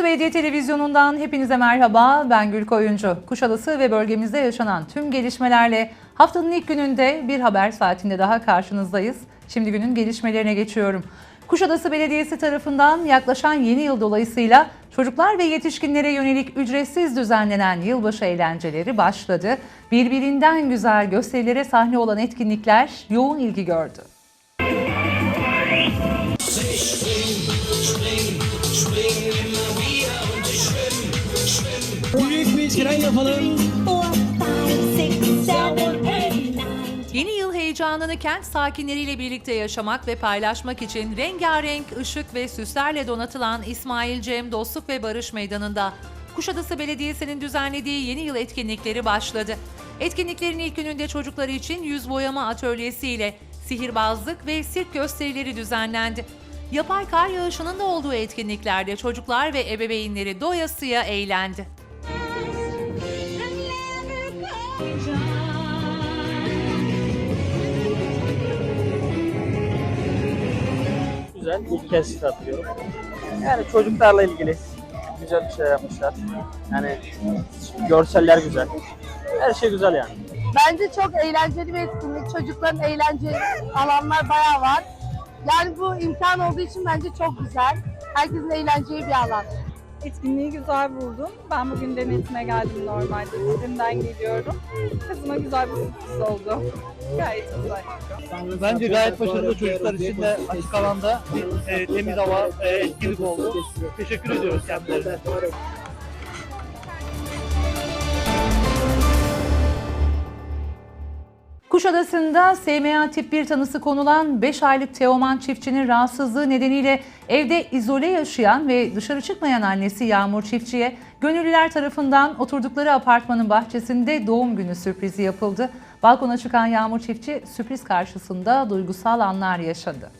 Kuşadası Belediye Televizyonu'ndan hepinize merhaba. Ben Gül Koyuncu. Kuşadası ve bölgemizde yaşanan tüm gelişmelerle haftanın ilk gününde bir haber saatinde daha karşınızdayız. Şimdi günün gelişmelerine geçiyorum. Kuşadası Belediyesi tarafından yaklaşan yeni yıl dolayısıyla çocuklar ve yetişkinlere yönelik ücretsiz düzenlenen yılbaşı eğlenceleri başladı. Birbirinden güzel gösterilere sahne olan etkinlikler yoğun ilgi gördü. Yapalım. six, eight, nine. Yeni yıl heyecanını kent sakinleriyle birlikte yaşamak ve paylaşmak için rengarenk ışık ve süslerle donatılan İsmail Cem Dostluk ve Barış Meydanı'nda Kuşadası Belediyesi'nin düzenlediği yeni yıl etkinlikleri başladı. Etkinliklerin ilk gününde çocuklar için yüz boyama atölyesiyle sihirbazlık ve sirk gösterileri düzenlendi. Yapay kar yağışının da olduğu etkinliklerde çocuklar ve ebeveynleri doyasıya eğlendi. Güzel. İlk kez katılıyorum. Yani çocuklarla ilgili güzel bir şey yapmışlar. Yani görseller güzel. Her şey güzel yani. Bence çok eğlenceli bir etkinlik. Çocukların eğlence alanlar bayağı var. Yani bu imkan olduğu için bence çok güzel. Herkesin eğleneceği bir alan. Etkinliği güzel buldum. Ben bugün denetime geldim normalde. Sizimden geliyorum. Kızıma güzel bir sürpriz oldu. Gayet güzel. Bence gayet başarılı çocuklar için de açık alanda bir e, temiz hava e, etkinlik oldu. Teşekkür ediyoruz kendilerine. Kuşadası'nda SMA tip 1 tanısı konulan 5 aylık Teoman çiftçinin rahatsızlığı nedeniyle evde izole yaşayan ve dışarı çıkmayan annesi Yağmur Çiftçi'ye gönüllüler tarafından oturdukları apartmanın bahçesinde doğum günü sürprizi yapıldı. Balkona çıkan Yağmur Çiftçi sürpriz karşısında duygusal anlar yaşadı.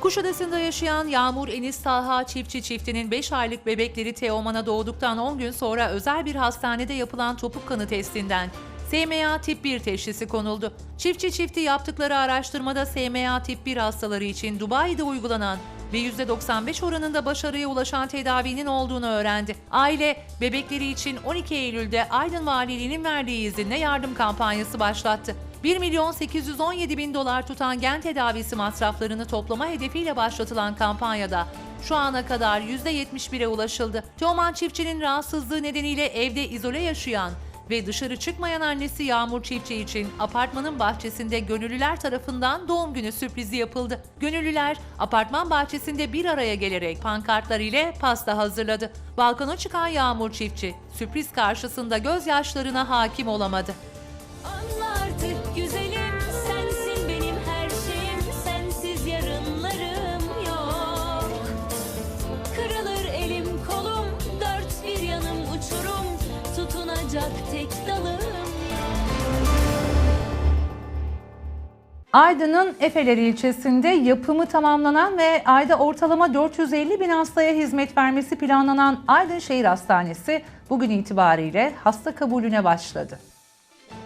Kuşadası'nda yaşayan Yağmur Enis Taha çiftçi çiftinin 5 aylık bebekleri Teoman'a doğduktan 10 gün sonra özel bir hastanede yapılan topuk kanı testinden SMA tip 1 teşhisi konuldu. Çiftçi çifti yaptıkları araştırmada SMA tip 1 hastaları için Dubai'de uygulanan ve %95 oranında başarıya ulaşan tedavinin olduğunu öğrendi. Aile, bebekleri için 12 Eylül'de Aydın Valiliğinin verdiği izinle yardım kampanyası başlattı. 1 milyon 817 bin dolar tutan gen tedavisi masraflarını toplama hedefiyle başlatılan kampanyada şu ana kadar %71'e ulaşıldı. Teoman çiftçinin rahatsızlığı nedeniyle evde izole yaşayan ve dışarı çıkmayan annesi Yağmur Çiftçi için apartmanın bahçesinde gönüllüler tarafından doğum günü sürprizi yapıldı. Gönüllüler apartman bahçesinde bir araya gelerek pankartlar ile pasta hazırladı. Balkona çıkan Yağmur Çiftçi sürpriz karşısında gözyaşlarına hakim olamadı. Anla artık Aydın'ın Efeler ilçesinde yapımı tamamlanan ve ayda ortalama 450 bin hastaya hizmet vermesi planlanan Aydın Şehir Hastanesi bugün itibariyle hasta kabulüne başladı.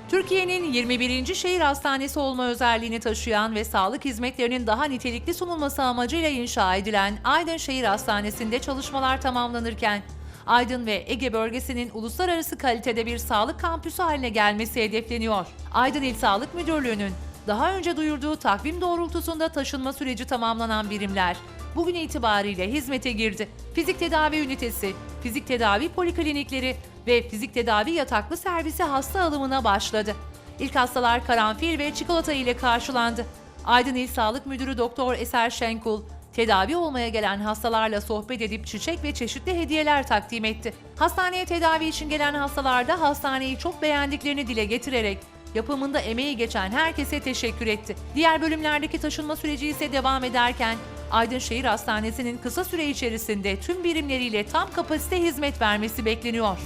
Türkiye'nin 21. şehir hastanesi olma özelliğini taşıyan ve sağlık hizmetlerinin daha nitelikli sunulması amacıyla inşa edilen Aydın Şehir Hastanesi'nde çalışmalar tamamlanırken Aydın ve Ege bölgesinin uluslararası kalitede bir sağlık kampüsü haline gelmesi hedefleniyor. Aydın İl Sağlık Müdürlüğü'nün daha önce duyurduğu takvim doğrultusunda taşınma süreci tamamlanan birimler bugün itibariyle hizmete girdi. Fizik tedavi ünitesi, fizik tedavi poliklinikleri ve fizik tedavi yataklı servisi hasta alımına başladı. İlk hastalar karanfil ve çikolata ile karşılandı. Aydın İl Sağlık Müdürü Doktor Eser Şenkul, tedavi olmaya gelen hastalarla sohbet edip çiçek ve çeşitli hediyeler takdim etti. Hastaneye tedavi için gelen hastalar da hastaneyi çok beğendiklerini dile getirerek yapımında emeği geçen herkese teşekkür etti. Diğer bölümlerdeki taşınma süreci ise devam ederken Aydın Şehir Hastanesi'nin kısa süre içerisinde tüm birimleriyle tam kapasite hizmet vermesi bekleniyor.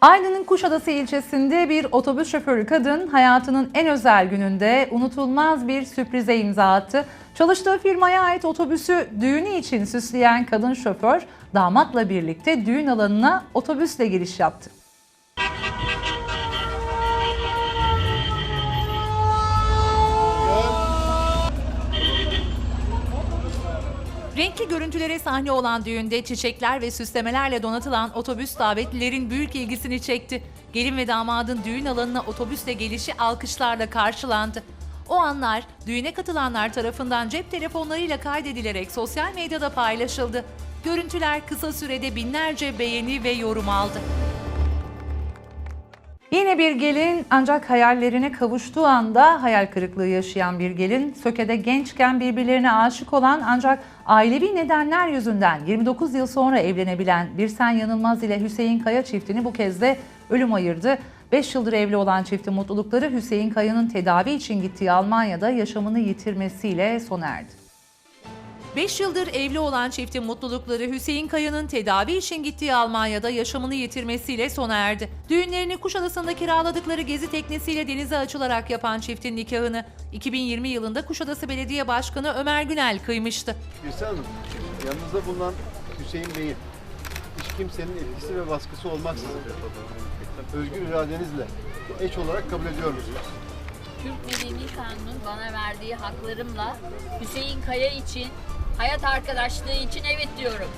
Aydın'ın Kuşadası ilçesinde bir otobüs şoförü kadın hayatının en özel gününde unutulmaz bir sürprize imza attı. Çalıştığı firmaya ait otobüsü düğünü için süsleyen kadın şoför damatla birlikte düğün alanına otobüsle giriş yaptı. Renkli görüntülere sahne olan düğünde çiçekler ve süslemelerle donatılan otobüs davetlilerin büyük ilgisini çekti. Gelin ve damadın düğün alanına otobüsle gelişi alkışlarla karşılandı. O anlar düğüne katılanlar tarafından cep telefonlarıyla kaydedilerek sosyal medyada paylaşıldı. Görüntüler kısa sürede binlerce beğeni ve yorum aldı. Yine bir gelin ancak hayallerine kavuştuğu anda hayal kırıklığı yaşayan bir gelin. Söke'de gençken birbirlerine aşık olan ancak ailevi nedenler yüzünden 29 yıl sonra evlenebilen Birsen Yanılmaz ile Hüseyin Kaya çiftini bu kez de ölüm ayırdı. 5 yıldır evli olan çiftin mutlulukları Hüseyin Kaya'nın tedavi için gittiği Almanya'da yaşamını yitirmesiyle sona erdi. 5 yıldır evli olan çiftin mutlulukları Hüseyin Kaya'nın tedavi için gittiği Almanya'da yaşamını yitirmesiyle sona erdi. Düğünlerini Kuşadası'nda kiraladıkları gezi teknesiyle denize açılarak yapan çiftin nikahını 2020 yılında Kuşadası Belediye Başkanı Ömer Günel kıymıştı. Gülsen Hanım, yanınızda bulunan Hüseyin Bey'in hiç kimsenin etkisi ve baskısı olmaksızın özgür iradenizle eş olarak kabul ediyor musunuz? Türk Medeni Kanunu'nun bana verdiği haklarımla Hüseyin Kaya için, hayat arkadaşlığı için evet diyorum.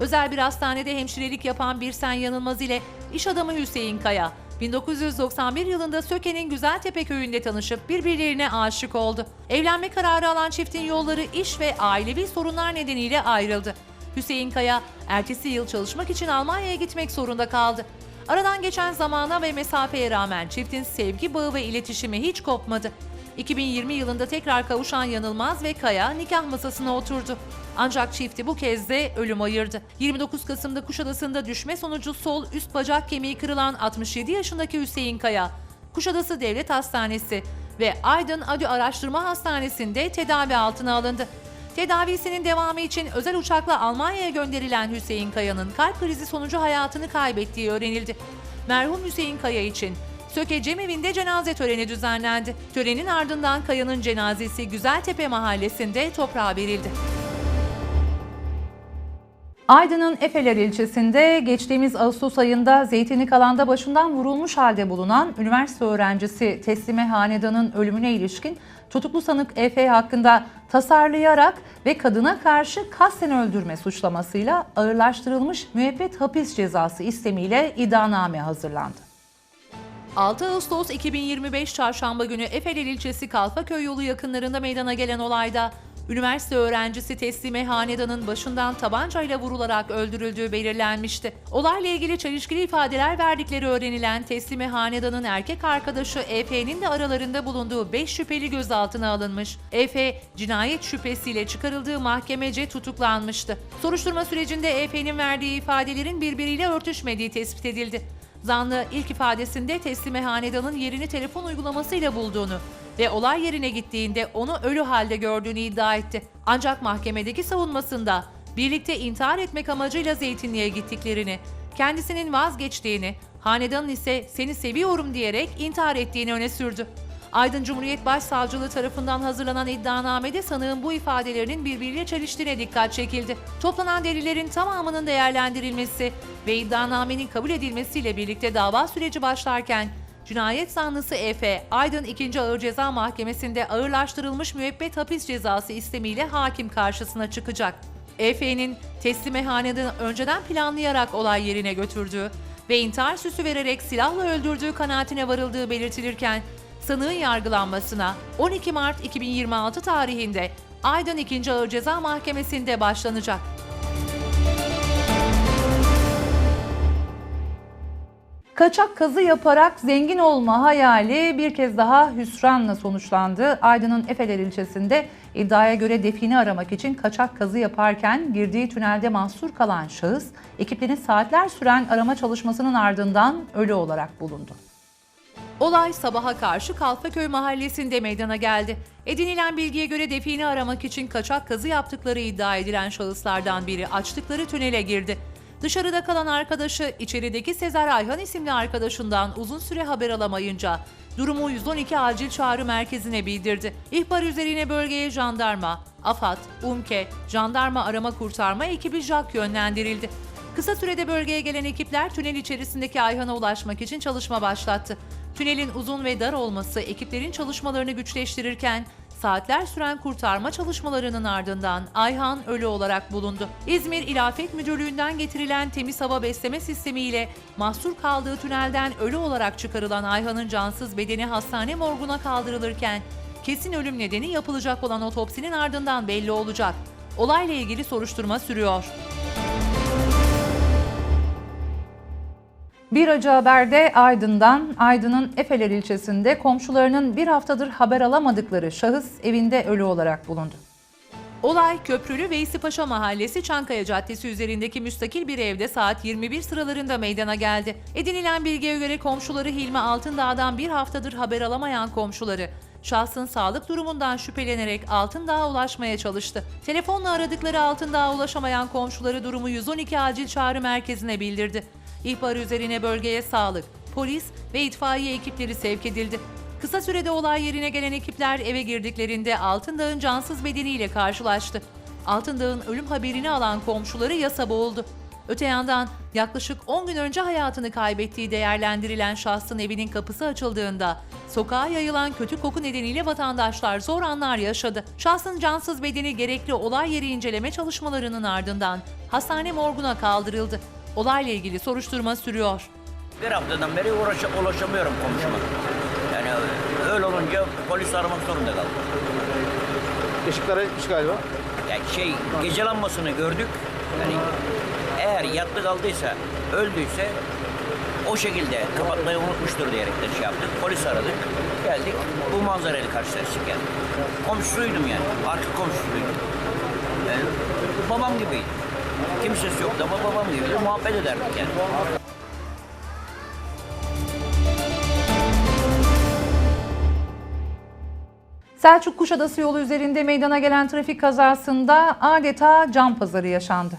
Özel bir hastanede hemşirelik yapan Birsen Yanılmaz ile iş adamı Hüseyin Kaya, 1991 yılında Söke'nin Güzeltepe köyünde tanışıp birbirlerine aşık oldu. Evlenme kararı alan çiftin yolları iş ve ailevi sorunlar nedeniyle ayrıldı. Hüseyin Kaya, ertesi yıl çalışmak için Almanya'ya gitmek zorunda kaldı. Aradan geçen zamana ve mesafeye rağmen çiftin sevgi bağı ve iletişimi hiç kopmadı. 2020 yılında tekrar kavuşan Yanılmaz ve Kaya nikah masasına oturdu. Ancak çifti bu kez de ölüm ayırdı. 29 Kasım'da Kuşadası'nda düşme sonucu sol üst bacak kemiği kırılan 67 yaşındaki Hüseyin Kaya, Kuşadası Devlet Hastanesi ve Aydın Adü Araştırma Hastanesi'nde tedavi altına alındı. Tedavisinin devamı için özel uçakla Almanya'ya gönderilen Hüseyin Kaya'nın kalp krizi sonucu hayatını kaybettiği öğrenildi. Merhum Hüseyin Kaya için Söke Cemevi'nde cenaze töreni düzenlendi. Törenin ardından Kaya'nın cenazesi Güzeltepe mahallesinde toprağa verildi. Aydın'ın Efeler ilçesinde geçtiğimiz Ağustos ayında Zeytinlik alanda başından vurulmuş halde bulunan üniversite öğrencisi Teslime Hanedan'ın ölümüne ilişkin tutuklu sanık Efe hakkında tasarlayarak ve kadına karşı kasten öldürme suçlamasıyla ağırlaştırılmış müebbet hapis cezası istemiyle iddianame hazırlandı. 6 Ağustos 2025 Çarşamba günü Efeler ilçesi Kalfaköy yolu yakınlarında meydana gelen olayda üniversite öğrencisi Teslime Hanedan'ın başından tabancayla vurularak öldürüldüğü belirlenmişti. Olayla ilgili çelişkili ifadeler verdikleri öğrenilen Teslime Hanedan'ın erkek arkadaşı EF'nin de aralarında bulunduğu 5 şüpheli gözaltına alınmış. EF, cinayet şüphesiyle çıkarıldığı mahkemece tutuklanmıştı. Soruşturma sürecinde EF'nin verdiği ifadelerin birbiriyle örtüşmediği tespit edildi. Zanlı ilk ifadesinde teslime hanedanın yerini telefon uygulamasıyla bulduğunu ve olay yerine gittiğinde onu ölü halde gördüğünü iddia etti. Ancak mahkemedeki savunmasında birlikte intihar etmek amacıyla Zeytinli'ye gittiklerini, kendisinin vazgeçtiğini, hanedanın ise seni seviyorum diyerek intihar ettiğini öne sürdü. Aydın Cumhuriyet Başsavcılığı tarafından hazırlanan iddianamede sanığın bu ifadelerinin birbiriyle çeliştiğine dikkat çekildi. Toplanan delillerin tamamının değerlendirilmesi ve iddianamenin kabul edilmesiyle birlikte dava süreci başlarken cinayet zanlısı Efe, Aydın 2. Ağır Ceza Mahkemesi'nde ağırlaştırılmış müebbet hapis cezası istemiyle hakim karşısına çıkacak. Efe'nin teslime hanedanı önceden planlayarak olay yerine götürdüğü ve intihar süsü vererek silahla öldürdüğü kanaatine varıldığı belirtilirken sanığın yargılanmasına 12 Mart 2026 tarihinde Aydın 2. Ağır Ceza Mahkemesi'nde başlanacak. Kaçak kazı yaparak zengin olma hayali bir kez daha hüsranla sonuçlandı. Aydın'ın Efeler ilçesinde iddiaya göre define aramak için kaçak kazı yaparken girdiği tünelde mahsur kalan şahıs, ekiplerin saatler süren arama çalışmasının ardından ölü olarak bulundu. Olay sabaha karşı Kalfaköy mahallesinde meydana geldi. Edinilen bilgiye göre define aramak için kaçak kazı yaptıkları iddia edilen şahıslardan biri açtıkları tünele girdi. Dışarıda kalan arkadaşı içerideki Sezer Ayhan isimli arkadaşından uzun süre haber alamayınca durumu 112 acil çağrı merkezine bildirdi. İhbar üzerine bölgeye jandarma, AFAD, UMKE, jandarma arama kurtarma ekibi JAK yönlendirildi. Kısa sürede bölgeye gelen ekipler tünel içerisindeki Ayhan'a ulaşmak için çalışma başlattı. Tünelin uzun ve dar olması ekiplerin çalışmalarını güçleştirirken saatler süren kurtarma çalışmalarının ardından Ayhan ölü olarak bulundu. İzmir İlafet Müdürlüğü'nden getirilen temiz hava besleme sistemiyle mahsur kaldığı tünelden ölü olarak çıkarılan Ayhan'ın cansız bedeni hastane morguna kaldırılırken kesin ölüm nedeni yapılacak olan otopsinin ardından belli olacak. Olayla ilgili soruşturma sürüyor. Bir acı haberde Aydın'dan, Aydın'ın Efeler ilçesinde komşularının bir haftadır haber alamadıkları şahıs evinde ölü olarak bulundu. Olay Köprülü Veysi Paşa Mahallesi Çankaya Caddesi üzerindeki müstakil bir evde saat 21 sıralarında meydana geldi. Edinilen bilgiye göre komşuları Hilmi Altındağ'dan bir haftadır haber alamayan komşuları şahsın sağlık durumundan şüphelenerek Altındağ'a ulaşmaya çalıştı. Telefonla aradıkları Altındağ'a ulaşamayan komşuları durumu 112 acil çağrı merkezine bildirdi. İhbar üzerine bölgeye sağlık, polis ve itfaiye ekipleri sevk edildi. Kısa sürede olay yerine gelen ekipler eve girdiklerinde Altındağ'ın cansız bedeniyle karşılaştı. Altındağ'ın ölüm haberini alan komşuları yasa boğuldu. Öte yandan yaklaşık 10 gün önce hayatını kaybettiği değerlendirilen şahsın evinin kapısı açıldığında sokağa yayılan kötü koku nedeniyle vatandaşlar zor anlar yaşadı. Şahsın cansız bedeni gerekli olay yeri inceleme çalışmalarının ardından hastane morguna kaldırıldı. Olayla ilgili soruşturma sürüyor. Bir haftadan beri uğraşa, ulaşamıyorum komşuma. Yani öyle olunca polis aramak zorunda kaldım. Işıklar etmiş galiba. Yani şey gece lambasını gördük. Yani eğer yattı kaldıysa, öldüyse o şekilde kapatmayı unutmuştur diyerekten şey yaptık. Polis aradık. Geldik. Bu manzarayla karşılaştık yani. Komşusuydum yani. Arka komşusuydum. Yani babam gibiydi. Kimsesi yoktu ama babam gibi muhabbet ederdik yani. Selçuk Kuşadası yolu üzerinde meydana gelen trafik kazasında adeta can pazarı yaşandı.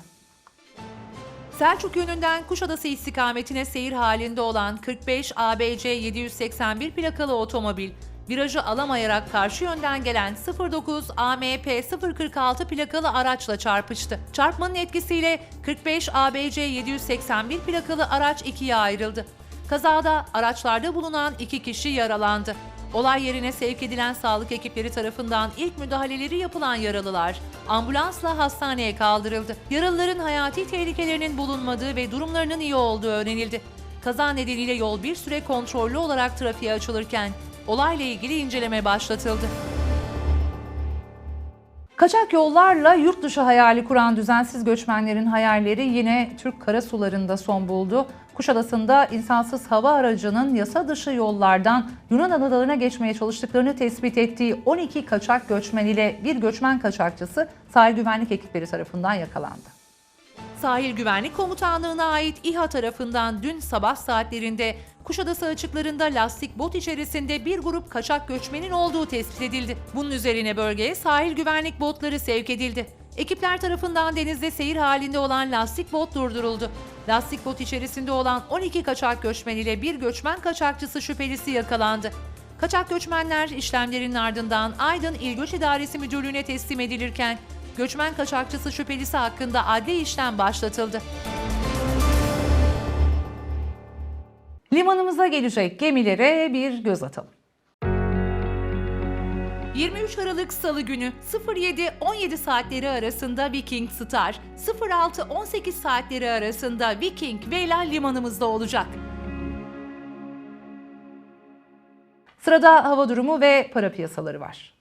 Selçuk yönünden Kuşadası istikametine seyir halinde olan 45 ABC 781 plakalı otomobil virajı alamayarak karşı yönden gelen 09 AMP 046 plakalı araçla çarpıştı. Çarpmanın etkisiyle 45 ABC 781 plakalı araç ikiye ayrıldı. Kazada araçlarda bulunan iki kişi yaralandı. Olay yerine sevk edilen sağlık ekipleri tarafından ilk müdahaleleri yapılan yaralılar ambulansla hastaneye kaldırıldı. Yaralıların hayati tehlikelerinin bulunmadığı ve durumlarının iyi olduğu öğrenildi. Kaza nedeniyle yol bir süre kontrollü olarak trafiğe açılırken olayla ilgili inceleme başlatıldı. Kaçak yollarla yurt dışı hayali kuran düzensiz göçmenlerin hayalleri yine Türk karasularında son buldu. Kuşadası'nda insansız hava aracının yasa dışı yollardan Yunan adalarına geçmeye çalıştıklarını tespit ettiği 12 kaçak göçmen ile bir göçmen kaçakçısı sahil güvenlik ekipleri tarafından yakalandı. Sahil Güvenlik Komutanlığı'na ait İHA tarafından dün sabah saatlerinde Kuşadası açıklarında lastik bot içerisinde bir grup kaçak göçmenin olduğu tespit edildi. Bunun üzerine bölgeye sahil güvenlik botları sevk edildi. Ekipler tarafından denizde seyir halinde olan lastik bot durduruldu. Lastik bot içerisinde olan 12 kaçak göçmen ile bir göçmen kaçakçısı şüphelisi yakalandı. Kaçak göçmenler işlemlerin ardından Aydın İl Göç İdaresi Müdürlüğü'ne teslim edilirken göçmen kaçakçısı şüphelisi hakkında adli işlem başlatıldı. Limanımıza gelecek gemilere bir göz atalım. 23 Aralık Salı günü 07-17 saatleri arasında Viking Star, 06-18 saatleri arasında Viking Vela limanımızda olacak. Sırada hava durumu ve para piyasaları var.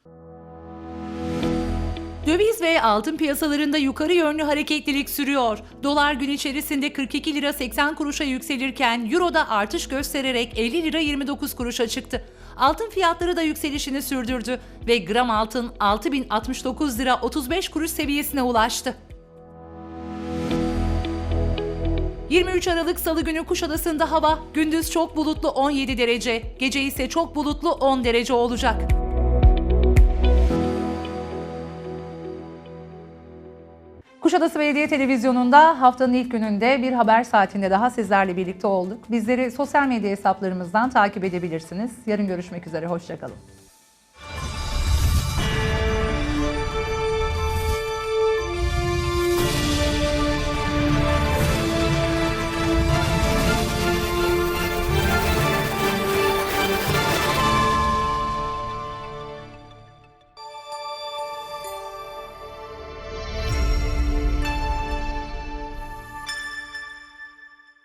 Döviz ve altın piyasalarında yukarı yönlü hareketlilik sürüyor. Dolar gün içerisinde 42 lira 80 kuruşa yükselirken Euro'da artış göstererek 50 lira 29 kuruşa çıktı. Altın fiyatları da yükselişini sürdürdü ve gram altın 6069 lira 35 kuruş seviyesine ulaştı. 23 Aralık Salı günü Kuşadası'nda hava gündüz çok bulutlu 17 derece, gece ise çok bulutlu 10 derece olacak. Kuşadası Belediye Televizyonu'nda haftanın ilk gününde bir haber saatinde daha sizlerle birlikte olduk. Bizleri sosyal medya hesaplarımızdan takip edebilirsiniz. Yarın görüşmek üzere, hoşçakalın.